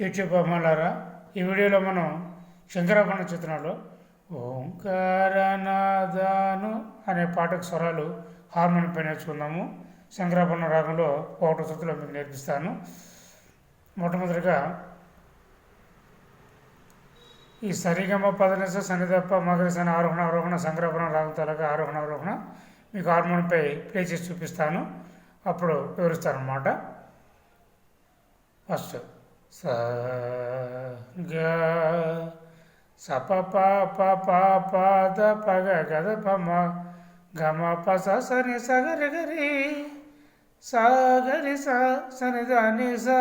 YouTube అమ్మాలారా ఈ వీడియోలో మనం శంకరాభరణ చిత్రంలో ఓంకారనాదాను అనే పాటకు స్వరాలు హార్మోని పై నేర్చుకుందాము. శంకరాభరణ రాగంలో ఒకటో శృతిలో మీకు నేర్పిస్తాను. మొట్టమొదటిగా ఈ సరిగమ పదనిస సన్నిదప్ప మగరిసన ఆరోహణ ఆరోహణ శంకరాభరణ రాగం తలగా ఆరోహణ ఆరోహణ మీకు హార్మోన్పై ప్లే చేసి చూపిస్తాను. అప్పుడు వివరిస్తాను అన్నమాట ఫస్ట్ స గ సప పాప పాప ద పగ గద పమ గమ పస సని సగరి గరి సాగరి సా సని దాని సా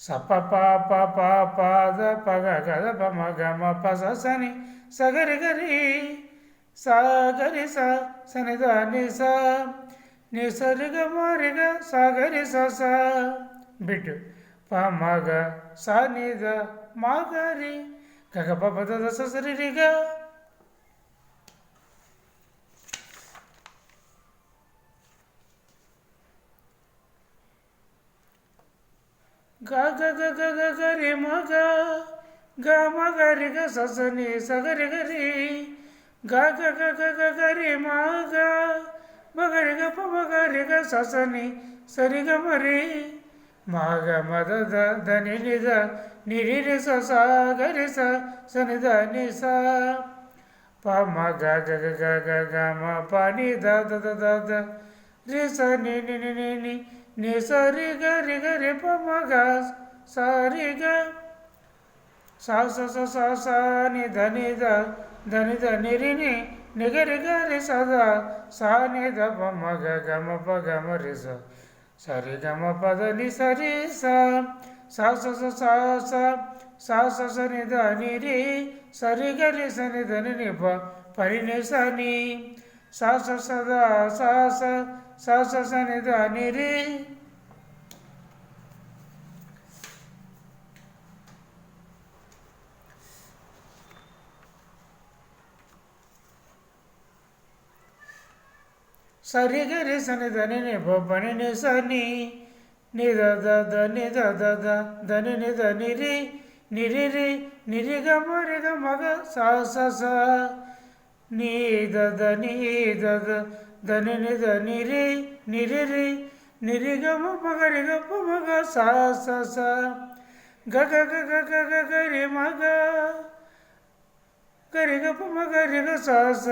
సప పాప పాప ద పగ గద పమ గమ పస సని సగరి గరి సాగరి సా సని దాని సా నిసరిగ మారిగ సాగరి స బిట్టు ಪ ಮಗ ಸ ನಿ ಗ ಮ ಗ ರಿ ಗ ಗ ಪ ಪ ದ ದ ಸ ಸ ರಿ ರಿ ಗ ಗ ಗ ಗ ಗ ಗ ಗ ರಿ ಮ ಗ ಗ ಮ ಗ ರಿ ಗ ಸ ಸ ನಿ ಸ ಗ ರಿ ಗ ರಿ ಗ ಗ ಗ ಗ ಗ ಗ ರಿ ಮ ಗ ಮ ಗ ರಿ ಗ ಪ ಮ ಗ ರಿ ಗ ಸ ಸ ನಿ ಸ ರಿ ಗ ಮ ರಿ ಮಾಗ ಮದದ ಧನಿ ನಿದ ನಿರಿಸ ಸಾಗರಿಸ ಸನಿದ ನಿಸ ಪ ಮ ಗ ಗ ಗ ಗ ಗ ಗ ಮ ಪ ನಿ ದ ದ ದ ದ ದ ರಿ ಸ ನಿ ನಿ ನಿ ನಿ ನಿ ನಿ ಸ ರಿ ಗ ರಿ ಗ ರಿ ಪ ಮ ಗ ಸ ರಿ ಗ ಸ ಸ ಸ ಸ ಸ ನಿ ದ ನಿ ದ ದ ನಿ ದ ನಿ ರಿ ನಿ ನಿ ಗ ರಿ ಗ ರಿ ಸ ದ ಸ ನಿ ದ ಪ ಮ ಗ ಗ ಮ ಪ ಗ ಮ ರಿ ಸ సరి గమ పదని సరి సని దని రి సరి గరి సని దని నిప పరిని సని స సదా స సని దని రి సరి గరి సని ధని ని పని ని సని ని ద ద ద ని ద ద ద దని ని ద ని రి ని రి రి ని రి గ మ రి గ మ గ స స స. ని ద ద ని ద ద దని ని ద ని రి ని రి రి ని రి గ మ మ గ రి గ ప మ గ స స స. గ గ గ గ గ గ గ రి మ గ గ రి గ ప మ గ రి గ స స.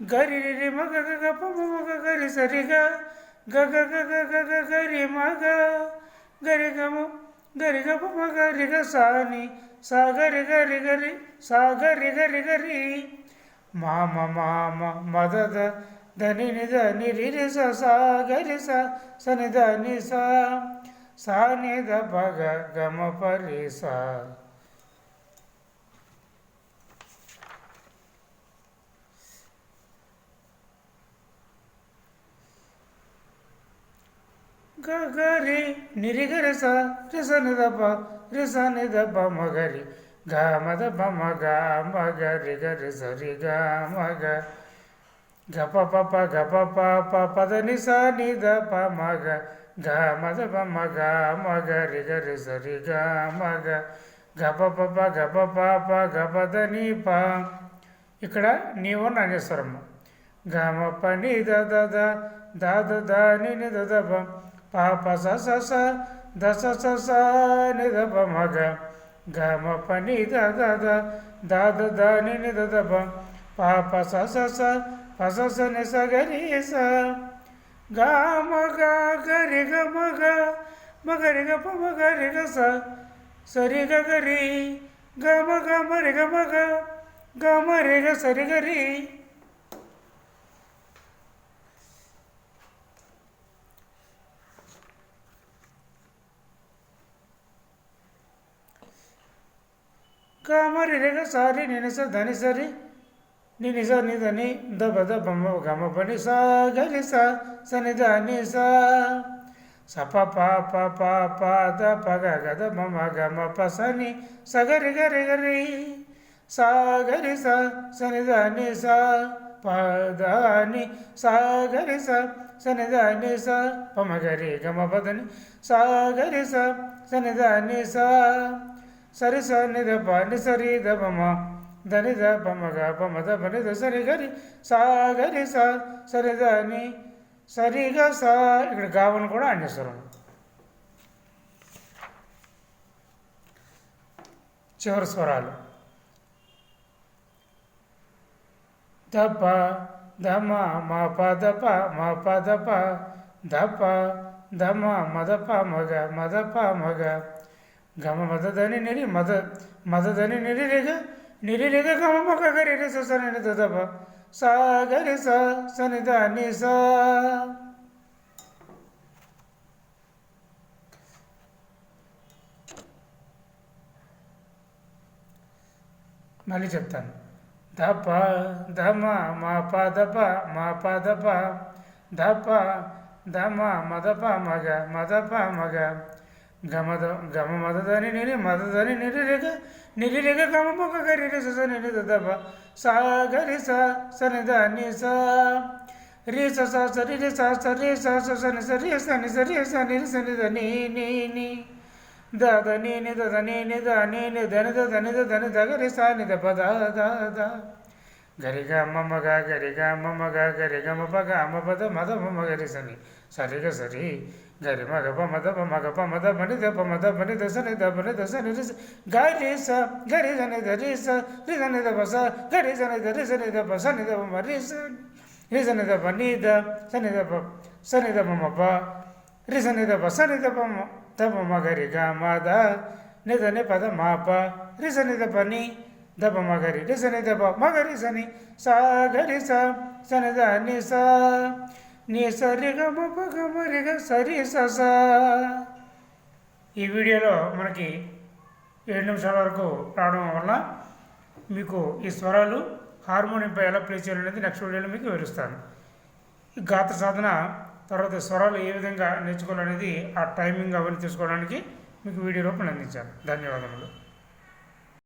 గరి మగ గగ మగ గరి సరిగా గగ గగ గగ గరి మగ గరి గమ గరి గప మగ రిగ సాని సాగరి గరి గరి సాగరి గరి గరి మామ మామ మదద ధని నిద నిరి స సాగరి స సని ధని సా సాని ద భగ గమ పరి సా గగరి నిరిగరస రిసనిద రిసనిద మగరి గా మద మగ మగ రిగ రిసరి గా మగ గప పప గప పప పద నిస నిద ప మగ గా మగ మగరి రిగ రిసరి గా మగ గప పప గప పాప గపద నీ ప ఇక్కడ నీవు నాగేశ్వరమ్మ. గమ పని దద దాద దాని దద పాప సస దశ సస నిధప మగ గమ పని దద దాద దాని నిధప పాప సస పసస నిస గరీస గామగ గరిగ మగ మగరిగ పమగరిగ స. సరిగ గరి గమ గమ రిగ మగ గమ రిగ సరిగరి. ಕಾಮರಿ ರೆಗ ಸಾರಿ ನೆನೆಸ ಧನಿ ಸರಿ ನಿನಿಸ ನಿಧನಿ ದಬ ದಬ ಗಮ ಬನಿ సని ధని ಸ ಸನಿ ಧನಿ ಸ సప పాప పాప ద పగ గద మమ గమ పసని సగరి గరి గరి సాగరి స సనిధాని స పదాని సాగరి స సనిధాని స పమగరి గమ పదని సాగరి స సనిధాని స. సరి స ని ద బ ప ని ద ప ద ప మ గ ప ద ప ని సా గరి స సరి సరి ద దని సా స ని సరిగా సా. ఇక్కడ గావను కూడా అన్యస్వరం చివరి స్వరాలు. దప దమ మా దప మా పదప దప దమ మదప మగ మదప మగ గమ మదదని నిరి మద మదదని నిరిరేగ నిరిరేగ గమ మగ గరి రి స సని దదప సా గరి స సని దని సా మళ్ళీ చెప్తాను దప ధమ మా పదప మా పదప దప ధమ మదప మగ మదప మగ గమద గమ మదదని నిరి మదదని నిరిరేగ నిరిరేగ గమ పొగ గరి రి స నిరి దబ సా గరి స సని దని స. రే స స సరి రి స సరి స స సని సరి సని సరి సని సని దని ని ని ద ద ని ని ద ద ని ని ద ని ని దని ద దని ద దని ద గరి స ని ద ప ద ద ద. గరి గ మ మ గ గరి గ మ మ గ గరి గ సరి గరి మగ ప మ ద ప మ గ ప మద ద ప ని ద ప మ ద ప ని ద స ని ని ద గరి స గరి జని ని ద రి స రి జని ని ద ప స గరి జని ని ద రి స ని ద ప స ని ద మ రి స రి స ని ద ప ని ద స ని ద ప స ని ద ప ప రి స ని ద ప స ని ద ప మ ద ప మ గరి గ మ ద ని ద ని పద ద మ ప రి స ని ద ప ని మగరి సని మ మగరి సని స ని గరి స సని ద ని స. ని సరి గ ప గ మ రి గ స స స. ఈ వీడియోలో మనకి ఏడు నిమిషాల వరకు రావడం వల్ల మీకు ఈ స్వరాలు హార్మోనియంపై ఎలా ప్లే చేయాలనేది నెక్స్ట్ వీడియోలో మీకు వివరిస్తాను. ఈ గాత సాధన తర్వాత స్వరాలు ఏ విధంగా నేర్చుకోవాలనేది ఆ టైమింగ్ అవన్నీ తీసుకోవడానికి మీకు వీడియో రూపంలో అందించాను. ధన్యవాదములు.